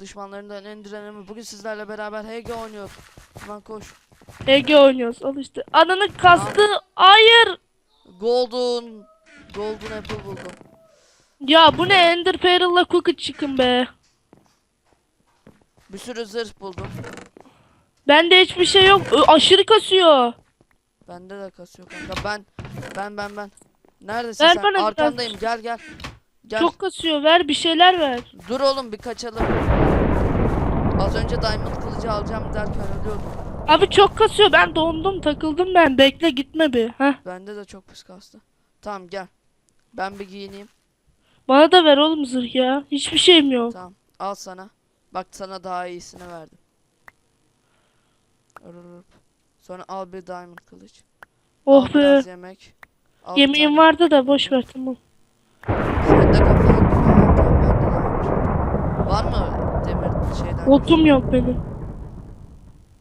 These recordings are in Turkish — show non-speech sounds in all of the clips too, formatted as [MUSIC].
düşmanlarından indirenimi. Bugün sizlerle beraber HG oynuyor. Hemen koş. Ege oynuyoruz. Al işte. Ananı kastı. Hayır. Golden. Golden Apple buldum. Ya bu ne Ender Pearl'la Cookie Chicken be. Bir sürü zırh buldum. Bende hiçbir şey yok. Ö, aşırı kasıyor. Bende de kasıyor kanka. Ben ben ben ben. Neredesin Ver sen? bana biraz. Arkandayım. Gel gel. Gel. Çok kasıyor. Ver bir şeyler ver. Dur oğlum bir kaçalım. Az önce diamond kılıcı alacağım derken ölüyordum. Abi çok kasıyor. Ben dondum. Takıldım ben. Bekle gitme bir. Heh. Bende de çok pis kastı. Tamam gel. Ben bir giyineyim. Bana da ver oğlum zırh ya. Hiçbir şeyim yok. Tamam. Al sana. Bak sana daha iyisini verdim. Sonra al bir diamond kılıç. Oh al be. yemek. Al Yemeğim vardı da boş ver tamam. Sende kafalık bir tane. Tamam bende de var. Var mı demir şeyden? Otum yok benim.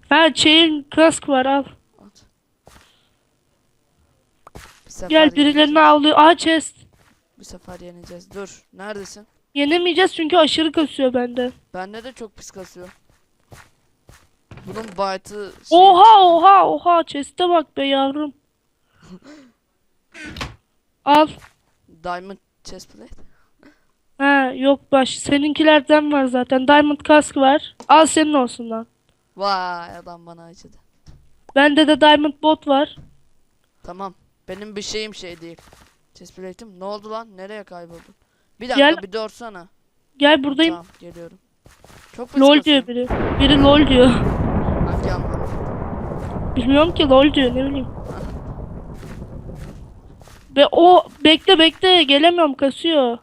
Ha chain kask var al. At. Bir sefer Gel birilerini yeneceğiz. avlıyor. Aa chest. Bir sefer yeneceğiz. Dur. Neredesin? Yenemeyeceğiz çünkü aşırı kasıyor bende. Bende de çok pis kasıyor. Bunun bite'ı şey- Oha oha oha chest'e bak be yavrum. [LAUGHS] Al. Diamond chestplate. Ha yok baş. Seninkilerden var zaten. Diamond kask var. Al senin olsun lan. Vay adam bana acıdı. Bende de diamond bot var. Tamam. Benim bir şeyim şey değil. Chestplate'im. Ne oldu lan? Nereye kayboldun? Bir dakika Gel. bir doğursana. Gel buradayım. Tamam geliyorum. Çok lol diyor biri. Biri lol diyor. Hangi anlamda? Bilmiyorum ki lol diyor ne bileyim. Ve o bekle bekle gelemiyorum kasıyor.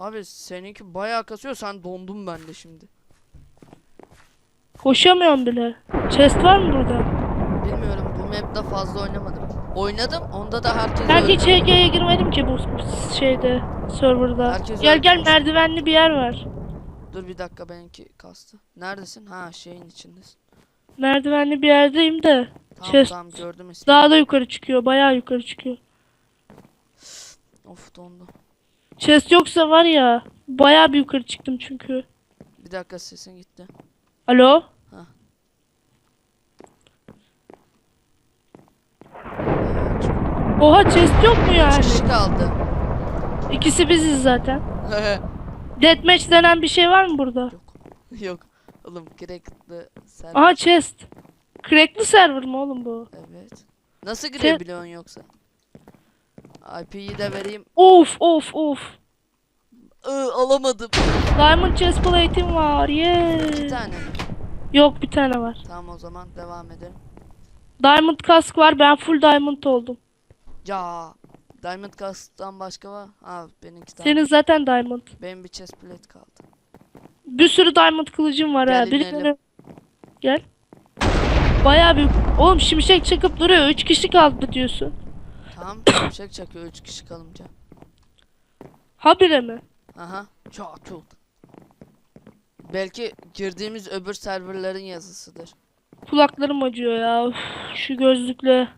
Abi seninki bayağı kasıyor. Sen dondun bende şimdi. Koşamıyorum bile. Chest var mı burada? Bilmiyorum bu map'te fazla oynamadım. Oynadım onda da herkes Ben hiç HG'ye girmedim ki bu şeyde serverda. Herkes gel gel merdivenli bir yer var. Dur bir dakika benimki kastı. Neredesin? Ha şeyin içindesin. Merdivenli bir yerdeyim de. Tamam Chest. tamam gördüm ismini. Daha da yukarı çıkıyor. Bayağı yukarı çıkıyor. Of dondu. Chest yoksa var ya. Bayağı bir yukarı çıktım çünkü. Bir dakika sesin gitti. Alo? Çık- Oha chest yok mu Üç yani? kişi kaldı. İkisi biziz zaten. [LAUGHS] Deathmatch denen bir şey var mı burada? Yok. [LAUGHS] Yok. Oğlum gerekli sen. Aha chest. Cracklı server mı oğlum bu? Evet. Nasıl girebiliyorsun yoksa? IP'yi de vereyim. Of of of. Iı, alamadım. Diamond chest plate'im var. İki Yeah. tane mi? Yok bir tane var. Tamam o zaman devam edelim. Diamond kask var. Ben full diamond oldum. Ya. Diamond Cast'tan başka var. Ha benimki tane. Senin zaten diamond. Benim bir chestplate kaldı. Bir sürü diamond kılıcım var Gel ha. inelim. Birileri... Gel. Bayağı büyük. Oğlum şimşek çakıp duruyor. 3 kişi kaldı diyorsun. Tamam. Şimşek çakıyor 3 kişi kalınca. Habire mi? Aha. Çok çok. Belki girdiğimiz öbür serverların yazısıdır. Kulaklarım acıyor ya. Üf, şu gözlükle.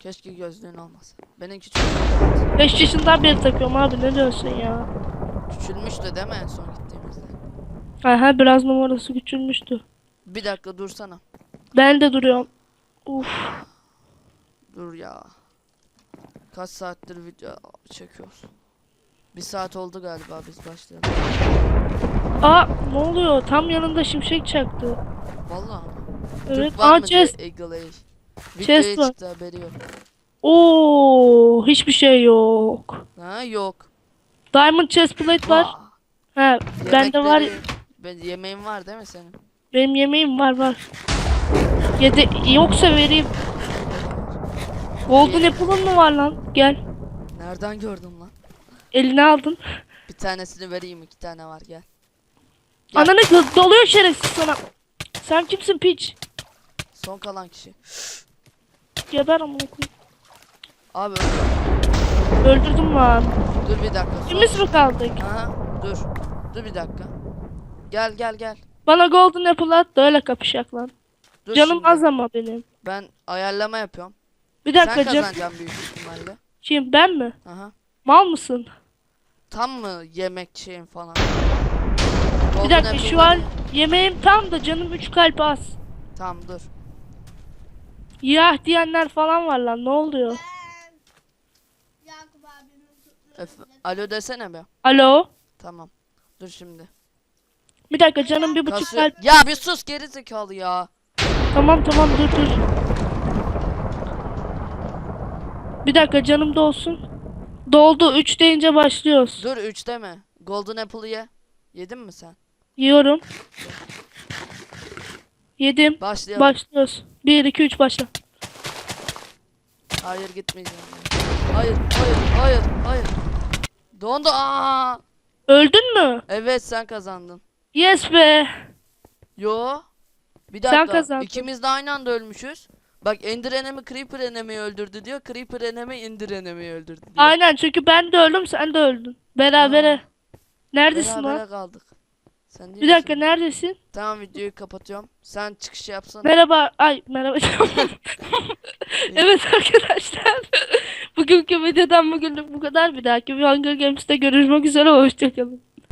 Keşke gözlüğün olmasa. Benimki çok 5 yaşından beri takıyorum abi ne diyorsun ya? küçülmüştü değil mi en son gittiğimizde? Aha biraz numarası küçülmüştü. Bir dakika dursana. Ben de duruyorum. Uf. Dur ya. Kaç saattir video çekiyoruz? Bir saat oldu galiba biz başlayalım. Aa ne oluyor? Tam yanında şimşek çaktı. Vallahi. Evet. Türk Aa chest. Eagle. Chest var. çıktı haberi yok. Oo hiçbir şey yok. Ha yok. Diamond chest plate var. Ha bende var. Ben, yemeğin var değil mi senin? Benim yemeğim var var. Yede yoksa vereyim. Golden apple'ın mı var lan? Gel. Nereden gördün lan? Eline aldın. Bir tanesini vereyim iki tane var gel. Gel. Ananı doluyor şerefsiz sana. Sen kimsin piç? Son kalan kişi. Geber amına koyayım. Abi öldü. Öldürdüm lan. dur bir dakika. Son... İkimiz mi kaldık? Aha dur. Dur bir dakika. Gel gel gel. Bana golden apple at da öyle kapışak lan. Dur Canım şimdi. az ama benim. Ben ayarlama yapıyorum. Bir Sen dakika can. kazanacaksın büyük ihtimalle. Kim ben mi? Aha. Mal mısın? Tam mı yemek şeyin falan? Bir dakika Apple şu var an ya. yemeğim tam da canım 3 kalp az. Tamam dur. Yah diyenler falan var lan ne oluyor? Ben Yakup abimin Öf- Alo desene be. Alo? Tamam. Dur şimdi. Bir dakika canım bir buçuk Kasıyor. kalp. Ya bir sus geri zekalı ya. Tamam tamam dur dur. Bir dakika canım dolsun. Doldu 3 deyince başlıyoruz. Dur 3 deme. Golden Apple'ı ye. Yedin mi sen? Yiyorum. Yedim. Başlayalım. Başlıyoruz. 1 2 3 başla. Hayır gitmeyeceğim. ya. Hayır, hayır, hayır, hayır. Dondu. Aa! Öldün mü? Evet sen kazandın. Yes be. Yo. Bir Sen dakika. kazandın. İkimiz de aynı anda ölmüşüz. Bak Ender Enemi Creeper Enemi'yi öldürdü diyor. Creeper Enemi Ender Enemi'yi öldürdü diyor. Aynen çünkü ben de öldüm sen de öldün. Berabere. Neredesin Berabere lan? kaldık. Sen değil Bir dakika misin? neredesin? Tamam videoyu kapatıyorum. Sen çıkış yapsana. Merhaba. Ay merhaba. [LAUGHS] evet arkadaşlar. [LAUGHS] Bugünkü videodan bugünlük bu kadar. Bir dahaki bir Hunger Games'te görüşmek üzere. Hoşçakalın.